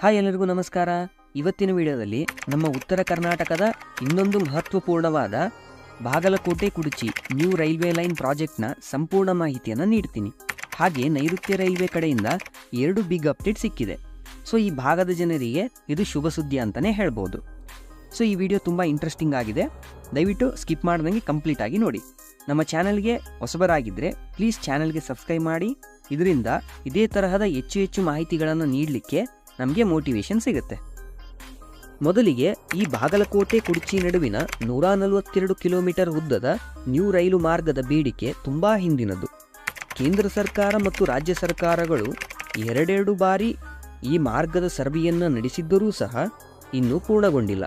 Hi ಎಲ್ಲರಿಗೂ ನಮಸ್ಕಾರ. ಇವತ್ತಿನ ವಿಡಿಯೋದಲ್ಲಿ ನಮ್ಮ ಉತ್ತರ ಕರ್ನಾಟಕದ ಇನ್ನೊಂದು ಮಹತ್ವಪೂರ್ಣವಾದ Bagalkot Kudachi new railway line ಪ್ರಾಜೆಕ್ಟ್ನ ಸಂಪೂರ್ಣ ಮಾಹಿತಿಯನ್ನು ನೀಡ್ತೀನಿ. ಹಾಗೆ ನೈಋತ್ಯ ರೈಲ್ವೆ ಕಡೆಯಿಂದ ಎರಡು ಬಿಗ್ ಅಪ್ಡೇಟ್ ಸಿಕ್ಕಿದೆ. ಸೊ ಈ ಭಾಗದ ಜನರಿಗೆ ಇದು ಶುಭ ಸುದ್ದಿ ಅಂತಲೇ ಹೇಳ್ಬೋದು. ಸೊ ಈ ವಿಡಿಯೋ ತುಂಬ ಇಂಟ್ರೆಸ್ಟಿಂಗ್ ಆಗಿದೆ. ದಯವಿಟ್ಟು ಸ್ಕಿಪ್ ಮಾಡ್ದಂಗೆ ಕಂಪ್ಲೀಟ್ ಆಗಿ ನೋಡಿ. ನಮ್ಮ ಚಾನಲ್ಗೆ ಹೊಸಬರಾಗಿದ್ದರೆ ಪ್ಲೀಸ್ ಚಾನಲ್ಗೆ ಸಬ್ಸ್ಕ್ರೈಬ್ ಮಾಡಿ. ಇದರಿಂದ ಇದೇ ತರಹದ ಹೆಚ್ಚು ಹೆಚ್ಚು ಮಾಹಿತಿಗಳನ್ನು ನೀಡಲಿಕ್ಕೆ ನಮಗೆ ಮೋಟಿವೇಶನ್ ಸಿಗುತ್ತೆ. ಮೊದಲಿಗೆ ಈ ಬಾಗಲಕೋಟೆ ಕುಡ್ಚಿ ನಡುವಿನ ನೂರ ನಲವತ್ತೆರಡು ಕಿಲೋಮೀಟರ್ ಉದ್ದದ ನ್ಯೂ ರೈಲು ಮಾರ್ಗದ ಬೇಡಿಕೆ ತುಂಬ ಹಿಂದಿನದು. ಕೇಂದ್ರ ಸರ್ಕಾರ ಮತ್ತು ರಾಜ್ಯ ಸರ್ಕಾರಗಳು ಎರಡೆರಡು ಬಾರಿ ಈ ಮಾರ್ಗದ ಸರ್ವೆಯನ್ನು ನಡೆಸಿದ್ದರೂ ಸಹ ಇನ್ನೂ ಪೂರ್ಣಗೊಂಡಿಲ್ಲ.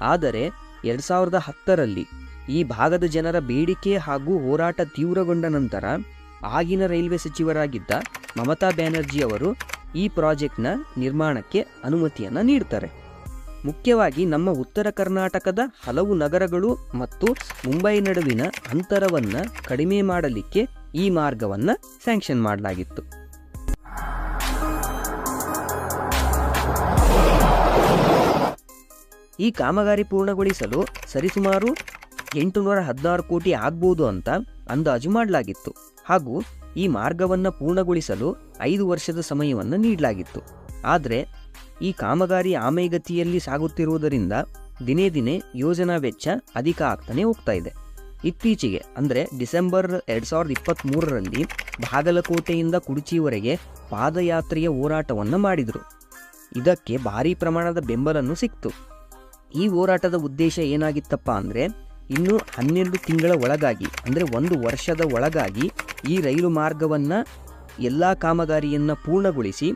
ಆದರೆ ಎರಡು ಸಾವಿರದ ಹತ್ತರಲ್ಲಿ ಈ ಭಾಗದ ಜನರ ಬೇಡಿಕೆ ಹಾಗೂ ಹೋರಾಟ ತೀವ್ರಗೊಂಡ ನಂತರ ಆಗಿನ ರೈಲ್ವೆ ಸಚಿವರಾಗಿದ್ದ ಮಮತಾ ಬ್ಯಾನರ್ಜಿ ಅವರು ಈ ಪ್ರಾಜೆಕ್ಟ್ನ ನಿರ್ಮಾಣಕ್ಕೆ ಅನುಮತಿಯನ್ನು ನೀಡ್ತಾರೆ. ಮುಖ್ಯವಾಗಿ ನಮ್ಮ ಉತ್ತರ ಕರ್ನಾಟಕದ ಹಲವು ನಗರಗಳು ಮತ್ತು ಮುಂಬೈ ನಡುವಿನ ಅಂತರವನ್ನು ಕಡಿಮೆ ಮಾಡಲಿಕ್ಕೆ ಈ ಮಾರ್ಗವನ್ನು ಸ್ಯಾಂಕ್ಷನ್ ಮಾಡಲಾಗಿತ್ತು. ಈ ಕಾಮಗಾರಿ ಪೂರ್ಣಗೊಳಿಸಲು ಸರಿಸುಮಾರು ಎಂಟುನೂರ ಹದಿನಾರು ಕೋಟಿ ಆಗ್ಬೋದು ಅಂತ ಅಂದಾಜು ಮಾಡಲಾಗಿತ್ತು. ಹಾಗೂ ಈ ಮಾರ್ಗವನ್ನು ಪೂರ್ಣಗೊಳಿಸಲು ಐದು ವರ್ಷದ ಸಮಯವನ್ನು ನೀಡಲಾಗಿತ್ತು. ಆದರೆ, ಈ ಕಾಮಗಾರಿ ಆಮೆಗತಿಯಲ್ಲಿ ಸಾಗುತ್ತಿರುವುದರಿಂದ ದಿನೇ ದಿನೇ ಯೋಜನಾ ವೆಚ್ಚ ಅಧಿಕ ಆಗ್ತಾನೆ ಹೋಗ್ತಾ ಇದೆ. ಇತ್ತೀಚೆಗೆ, ಅಂದರೆ ಡಿಸೆಂಬರ್ ಎರಡು ಸಾವಿರದ ಇಪ್ಪತ್ತ್ಮೂರರಲ್ಲಿ ಬಾಗಲಕೋಟೆಯಿಂದ ಕುಡುಚಿವರೆಗೆ ಪಾದಯಾತ್ರೆಯ ಹೋರಾಟವನ್ನು ಮಾಡಿದರು. ಇದಕ್ಕೆ ಭಾರೀ ಪ್ರಮಾಣದ ಬೆಂಬಲನ್ನು ಸಿಕ್ತು. ಈ ಹೋರಾಟದ ಉದ್ದೇಶ ಏನಾಗಿತ್ತಪ್ಪ ಅಂದರೆ ಇನ್ನು ಹನ್ನೆರಡು ತಿಂಗಳ ಒಳಗಾಗಿ, ಅಂದರೆ ಒಂದು ವರ್ಷದ ಒಳಗಾಗಿ ಈ ರೈಲು ಮಾರ್ಗವನ್ನು, ಎಲ್ಲ ಕಾಮಗಾರಿಯನ್ನು ಪೂರ್ಣಗೊಳಿಸಿ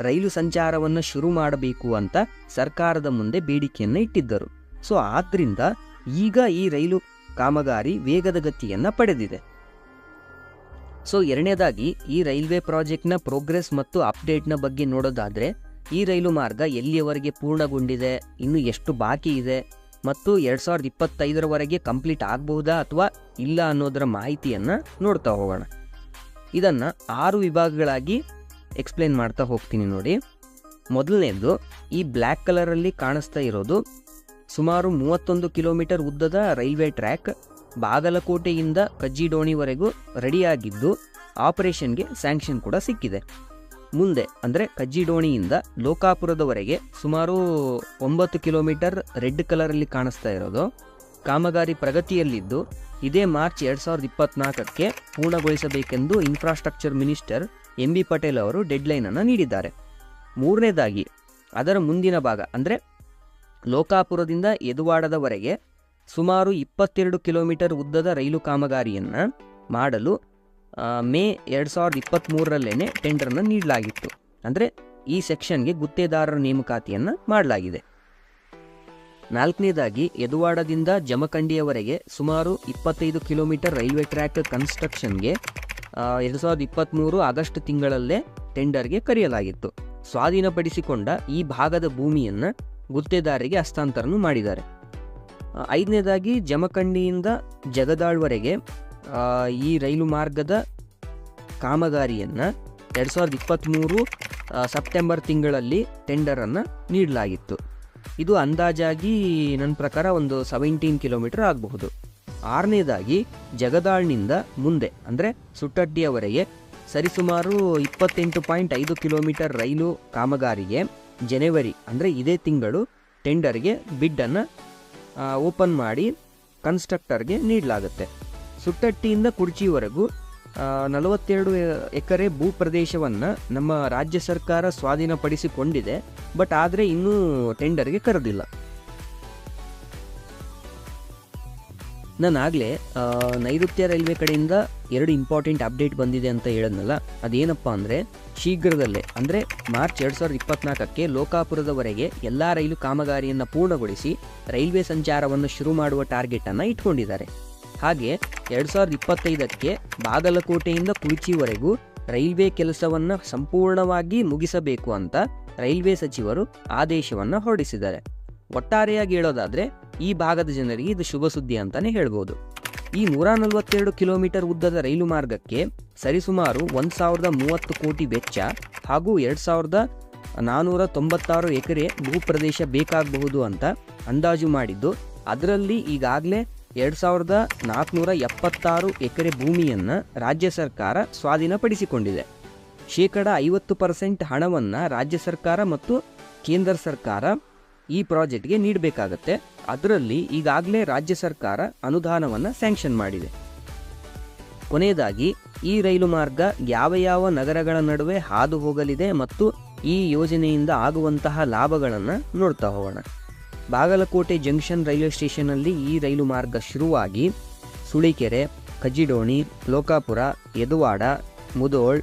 ರೈಲು ಸಂಚಾರವನ್ನು ಶುರು ಮಾಡಬೇಕು ಅಂತ ಸರ್ಕಾರದ ಮುಂದೆ ಬೇಡಿಕೆಯನ್ನು ಇಟ್ಟಿದ್ದರು. ಸೊ ಆದ್ದರಿಂದ ಈಗ ಈ ರೈಲು ಕಾಮಗಾರಿ ವೇಗದ ಗತಿಯನ್ನು ಪಡೆದಿದೆ. ಸೊ, ಎರಡನೇದಾಗಿ ಈ ರೈಲ್ವೆ ಪ್ರಾಜೆಕ್ಟ್ನ ಪ್ರೋಗ್ರೆಸ್ ಮತ್ತು ಅಪ್ಡೇಟ್ನ ಬಗ್ಗೆ ನೋಡೋದಾದರೆ, ಈ ರೈಲು ಮಾರ್ಗ ಎಲ್ಲಿಯವರೆಗೆ ಪೂರ್ಣಗೊಂಡಿದೆ, ಇನ್ನು ಎಷ್ಟು ಬಾಕಿ ಇದೆ ಮತ್ತು ಎರಡು ಸಾವಿರದ ಇಪ್ಪತ್ತೈದರವರೆಗೆ ಕಂಪ್ಲೀಟ್ ಆಗಬಹುದಾ ಅಥವಾ ಇಲ್ಲ ಅನ್ನೋದರ ಮಾಹಿತಿಯನ್ನು ನೋಡ್ತಾ ಹೋಗೋಣ. ಇದನ್ನು ಆರು ವಿಭಾಗಗಳಾಗಿ ಎಕ್ಸ್ಪ್ಲೇನ್ ಮಾಡ್ತಾ ಹೋಗ್ತೀನಿ ನೋಡಿ. ಮೊದಲನೇದು, ಈ ಬ್ಲ್ಯಾಕ್ ಕಲರಲ್ಲಿ ಕಾಣಿಸ್ತಾ ಇರೋದು ಸುಮಾರು ಮೂವತ್ತೊಂದು ಕಿಲೋಮೀಟರ್ ಉದ್ದದ ರೈಲ್ವೆ ಟ್ರ್ಯಾಕ್ ಬಾಗಲಕೋಟೆಯಿಂದ ಕಜ್ಜಿಡೋಣಿವರೆಗೂ ರೆಡಿಯಾಗಿದ್ದು, ಆಪರೇಷನ್ಗೆ ಸ್ಯಾಂಕ್ಷನ್ ಕೂಡ ಸಿಕ್ಕಿದೆ. ಮುಂದೆ, ಅಂದರೆ ಕಜ್ಜಿಡೋಣಿಯಿಂದ ಲೋಕಾಪುರದವರೆಗೆ ಸುಮಾರು ಒಂಬತ್ತು ಕಿಲೋಮೀಟರ್ ರೆಡ್ ಕಲರಲ್ಲಿ ಕಾಣಿಸ್ತಾ ಇರೋದು. ಕಾಮಗಾರಿ ಪ್ರಗತಿಯಲ್ಲಿದ್ದು, ಇದೇ ಮಾರ್ಚ್ ಎರಡು ಸಾವಿರದ ಇಪ್ಪತ್ನಾಲ್ಕಕ್ಕೆ ಪೂರ್ಣಗೊಳಿಸಬೇಕೆಂದು infrastructure minister M B Patil ಅವರು ಡೆಡ್ಲೈನನ್ನು ನೀಡಿದ್ದಾರೆ. ಮೂರನೇದಾಗಿ, ಅದರ ಮುಂದಿನ ಭಾಗ, ಅಂದರೆ ಲೋಕಾಪುರದಿಂದ ಯದುವಾಡದವರೆಗೆ ಸುಮಾರು ಇಪ್ಪತ್ತೆರಡು ಕಿಲೋಮೀಟರ್ ಉದ್ದದ ರೈಲು ಕಾಮಗಾರಿಯನ್ನು ಮಾಡಲು ಮೇ ಎರಡು ಸಾವಿರದ ಇಪ್ಪತ್ತ್ಮೂರರಲ್ಲೇ ಟೆಂಡರನ್ನು ನೀಡಲಾಗಿತ್ತು. ಅಂದರೆ ಈ ಸೆಕ್ಷನ್ಗೆ ಗುತ್ತೇದಾರರ ನೇಮಕಾತಿಯನ್ನು ಮಾಡಲಾಗಿದೆ. ನಾಲ್ಕನೇದಾಗಿ ಯದುವಾಡದಿಂದ ಜಮಖಂಡಿಯವರೆಗೆ ಸುಮಾರು ಇಪ್ಪತ್ತೈದು ಕಿಲೋಮೀಟರ್ ರೈಲ್ವೆ ಟ್ರ್ಯಾಕ್ ಕನ್ಸ್ಟ್ರಕ್ಷನ್ಗೆ ಎರಡು ಸಾವಿರದ ಇಪ್ಪತ್ತ್ಮೂರು ಆಗಸ್ಟ್ ತಿಂಗಳಲ್ಲೇ ಟೆಂಡರ್ಗೆ ಕರೆಯಲಾಗಿತ್ತು. ಸ್ವಾಧೀನಪಡಿಸಿಕೊಂಡ ಈ ಭಾಗದ ಭೂಮಿಯನ್ನು ಗುತ್ತೇದಾರರಿಗೆ ಹಸ್ತಾಂತರನು ಮಾಡಿದ್ದಾರೆ. ಐದನೇದಾಗಿ, ಜಮಖಂಡಿಯಿಂದ ಜಗದಾಳ್ವರೆಗೆ ಈ ರೈಲು ಮಾರ್ಗದ ಕಾಮಗಾರಿಯನ್ನು ಎರಡು ಸಾವಿರದ ಇಪ್ಪತ್ತ್ಮೂರು ಸೆಪ್ಟೆಂಬರ್ ತಿಂಗಳಲ್ಲಿ ಟೆಂಡರನ್ನು ನೀಡಲಾಗಿತ್ತು. ಇದು ಅಂದಾಜಾಗಿ ನನ್ನ ಪ್ರಕಾರ ಒಂದು ಸೆವೆಂಟೀನ್ ಕಿಲೋಮೀಟರ್ ಆಗಬಹುದು. ಆರನೇದಾಗಿ ಜಗದಾಳ್ನಿಂದ ಮುಂದೆ, ಅಂದರೆ ಸುಟ್ಟಡ್ಡಿಯವರೆಗೆ ಸರಿಸುಮಾರು ಇಪ್ಪತ್ತೆಂಟು ಪಾಯಿಂಟ್ ಐದು ಕಿಲೋಮೀಟರ್ ರೈಲು ಕಾಮಗಾರಿಗೆ ಜನವರಿ, ಅಂದರೆ ಇದೇ ತಿಂಗಳು ಟೆಂಡರ್ಗೆ ಬಿಡ್ಡನ್ನು ಓಪನ್ ಮಾಡಿ ಕನ್ಸ್ಟ್ರಕ್ಟರ್ಗೆ ನೀಡಲಾಗುತ್ತೆ. ಸುಟ್ಟಟ್ಟಿಯಿಂದ ಕುರ್ಚಿವರೆಗೂ ನಲವತ್ತೆರಡು ಎಕರೆ ಭೂ ಪ್ರದೇಶವನ್ನು ನಮ್ಮ ರಾಜ್ಯ ಸರ್ಕಾರ ಸ್ವಾಧೀನಪಡಿಸಿಕೊಂಡಿದೆ. ಬಟ್ ಆದರೆ ಇನ್ನೂ ಟೆಂಡರ್ಗೆ ಕರೆದಿಲ್ಲ. ನಾನಾಗಲೇ ನೈಋತ್ಯ ರೈಲ್ವೆ ಕಡೆಯಿಂದ ಎರಡು ಇಂಪಾರ್ಟೆಂಟ್ ಅಪ್ಡೇಟ್ ಬಂದಿದೆ ಅಂತ ಹೇಳಿದ್ನಲ್ಲ, ಅದೇನಪ್ಪ ಅಂದರೆ, ಶೀಘ್ರದಲ್ಲೇ, ಅಂದರೆ ಮಾರ್ಚ್ ಎರಡು ಸಾವಿರದ ಇಪ್ಪತ್ನಾಲ್ಕಕ್ಕೆ ಲೋಕಾಪುರದವರೆಗೆ ಎಲ್ಲ ರೈಲು ಕಾಮಗಾರಿಯನ್ನು ಪೂರ್ಣಗೊಳಿಸಿ ರೈಲ್ವೆ ಸಂಚಾರವನ್ನು ಶುರು ಮಾಡುವ ಟಾರ್ಗೆಟನ್ನು ಇಟ್ಕೊಂಡಿದ್ದಾರೆ. ಹಾಗೆ ಎರಡು ಸಾವಿರದ ಇಪ್ಪತ್ತೈದಕ್ಕೆ ಬಾಗಲಕೋಟೆಯಿಂದ ಕುರುಚಿವರೆಗೂ ರೈಲ್ವೆ ಕೆಲಸವನ್ನು ಸಂಪೂರ್ಣವಾಗಿ ಮುಗಿಸಬೇಕು ಅಂತ ರೈಲ್ವೆ ಸಚಿವರು ಆದೇಶವನ್ನು ಹೊರಡಿಸಿದ್ದಾರೆ. ಒಟ್ಟಾರೆಯಾಗಿ ಹೇಳೋದಾದರೆ ಈ ಭಾಗದ ಜನರಿಗೆ ಇದು ಶುಭ ಸುದ್ದಿ ಅಂತಲೇ ಹೇಳ್ಬೋದು. ಈ ನೂರ ನಲವತ್ತೆರಡು ಕಿಲೋಮೀಟರ್ ಉದ್ದದ ರೈಲು ಮಾರ್ಗಕ್ಕೆ ಸರಿಸುಮಾರು ಒಂದು ಸಾವಿರದ ಮೂವತ್ತು ಕೋಟಿ ವೆಚ್ಚ ಹಾಗೂ ಎರಡು ಸಾವಿರದ ನಾನ್ನೂರ ತೊಂಬತ್ತಾರು ಎಕರೆ ಭೂಪ್ರದೇಶ ಬೇಕಾಗಬಹುದು ಅಂತ ಅಂದಾಜು ಮಾಡಿದ್ದು, ಅದರಲ್ಲಿ ಈಗಾಗಲೇ ಎರಡು ಸಾವಿರದ ನಾಲ್ಕುನೂರ ಎಪ್ಪತ್ತಾರು ಎಕರೆ ಭೂಮಿಯನ್ನು ರಾಜ್ಯ ಸರ್ಕಾರ ಸ್ವಾಧೀನಪಡಿಸಿಕೊಂಡಿದೆ. ಶೇಕಡ ಐವತ್ತು ಪರ್ಸೆಂಟ್ ಹಣವನ್ನು ರಾಜ್ಯ ಸರ್ಕಾರ ಮತ್ತು ಕೇಂದ್ರ ಸರ್ಕಾರ ಈ ಪ್ರಾಜೆಕ್ಟ್ಗೆ ನೀಡಬೇಕಾಗತ್ತೆ. ಅದರಲ್ಲಿ ಈಗಾಗಲೇ ರಾಜ್ಯ ಸರ್ಕಾರ ಅನುದಾನವನ್ನು ಸ್ಯಾಂಕ್ಷನ್ ಮಾಡಿದೆ. ಕೊನೆಯದಾಗಿ, ಈ ರೈಲು ಮಾರ್ಗ ಯಾವ ಯಾವ ನಗರಗಳ ನಡುವೆ ಹಾದು ಹೋಗಲಿದೆ ಮತ್ತು ಈ ಯೋಜನೆಯಿಂದ ಆಗುವಂತಹ ಲಾಭಗಳನ್ನು ನೋಡ್ತಾ ಹೋಗೋಣ. ಬಾಗಲಕೋಟೆ ಜಂಕ್ಷನ್ ರೈಲ್ವೆ ಸ್ಟೇಷನ್ನಲ್ಲಿ ಈ ರೈಲು ಮಾರ್ಗ ಶುರುವಾಗಿ ಸುಳಿಕೆರೆ ಕಜಿಡೋಣಿ ಲೋಕಾಪುರ, ಯದುವಾಡ, ಮುದೋಳ್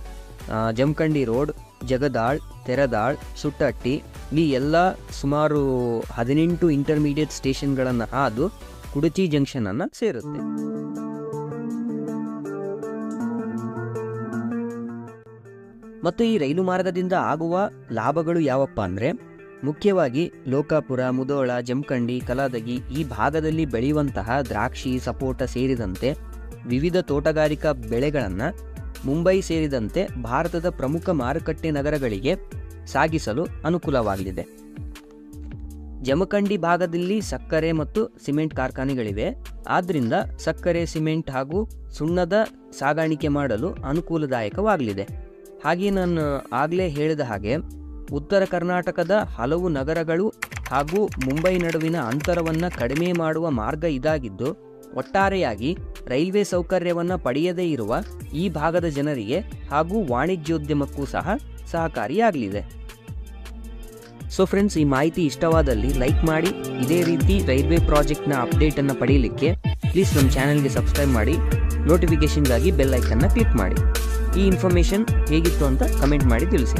ಜಮಖಂಡಿ ರೋಡ್, ಜಗದಾಳ್, ತೆರದಾಳ್, ಸುಟ್ಟಟ್ಟಿ ಈ ಎಲ್ಲ ಸುಮಾರು ಹದಿನೆಂಟು ಇಂಟರ್ಮೀಡಿಯೇಟ್ ಸ್ಟೇಷನ್ಗಳನ್ನು ಹಾದು ಕುಡಚಿ ಜಂಕ್ಷನನ್ನು ಸೇರುತ್ತೆ. ಮತ್ತು ಈ ರೈಲು ಮಾರ್ಗದಿಂದ ಆಗುವ ಲಾಭಗಳು ಯಾವಪ್ಪ ಅಂದರೆ ಮುಖ್ಯವಾಗಿ ಲೋಕಾಪುರ, ಮುದೋಳ, ಜಮಖಂಡಿ, ಕಲಾದಗಿ ಈ ಭಾಗದಲ್ಲಿ ಬೆಳೆಯುವಂತಹ ದ್ರಾಕ್ಷಿ, ಸಪೋಟ ಸೇರಿದಂತೆ ವಿವಿಧ ತೋಟಗಾರಿಕಾ ಬೆಳೆಗಳನ್ನು ಮುಂಬೈ ಸೇರಿದಂತೆ ಭಾರತದ ಪ್ರಮುಖ ಮಾರುಕಟ್ಟೆ ನಗರಗಳಿಗೆ ಸಾಗಿಸಲು ಅನುಕೂಲವಾಗಲಿದೆ. ಜಮಖಂಡಿ ಭಾಗದಲ್ಲಿ ಸಕ್ಕರೆ ಮತ್ತು ಸಿಮೆಂಟ್ ಕಾರ್ಖಾನೆಗಳಿವೆ. ಆದ್ದರಿಂದ ಸಕ್ಕರೆ, ಸಿಮೆಂಟ್ ಹಾಗೂ ಸುಣ್ಣದ ಸಾಗಾಣಿಕೆ ಮಾಡಲು ಅನುಕೂಲದಾಯಕವಾಗಲಿದೆ. ಹಾಗೆ ನಾನು ಆಗಲೇ ಹೇಳಿದ ಹಾಗೆ ಉತ್ತರ ಕರ್ನಾಟಕದ ಹಲವು ನಗರಗಳು ಹಾಗೂ ಮುಂಬೈ ನಡುವಿನ ಅಂತರವನ್ನು ಕಡಿಮೆ ಮಾಡುವ ಮಾರ್ಗ ಇದಾಗಿದ್ದು, ಒಟ್ಟಾರೆಯಾಗಿ ರೈಲ್ವೆ ಸೌಕರ್ಯವನ್ನು ಪಡೆಯದೇ ಇರುವ ಈ ಭಾಗದ ಜನರಿಗೆ ಹಾಗೂ ವಾಣಿಜ್ಯೋದ್ಯಮಕ್ಕೂ ಸಹ ಸಹಕಾರಿಯಾಗಲಿದೆ. ಸೊ ಫ್ರೆಂಡ್ಸ್ ಈ ಮಾಹಿತಿ ಇಷ್ಟವಾದಲ್ಲಿ ಲೈಕ್ ಮಾಡಿ, ಇದೇ ರೀತಿ ರೈಲ್ವೆ ಪ್ರಾಜೆಕ್ಟ್ನ ಅಪ್ಡೇಟನ್ನು ಪಡೆಯಲಿಕ್ಕೆ ಪ್ಲೀಸ್ ನಮ್ಮ ಚಾನಲ್ಗೆ ಸಬ್ಸ್ಕ್ರೈಬ್ ಮಾಡಿ ನೋಟಿಫಿಕೇಷನ್ಗಾಗಿ ಬೆಲ್ ಐಕನ್ನ ಕ್ಲಿಕ್ ಮಾಡಿ. ಈ ಇನ್ಫಾರ್ಮೇಷನ್ ಹೇಗಿತ್ತು ಅಂತ ಕಮೆಂಟ್ ಮಾಡಿ ತಿಳಿಸಿ.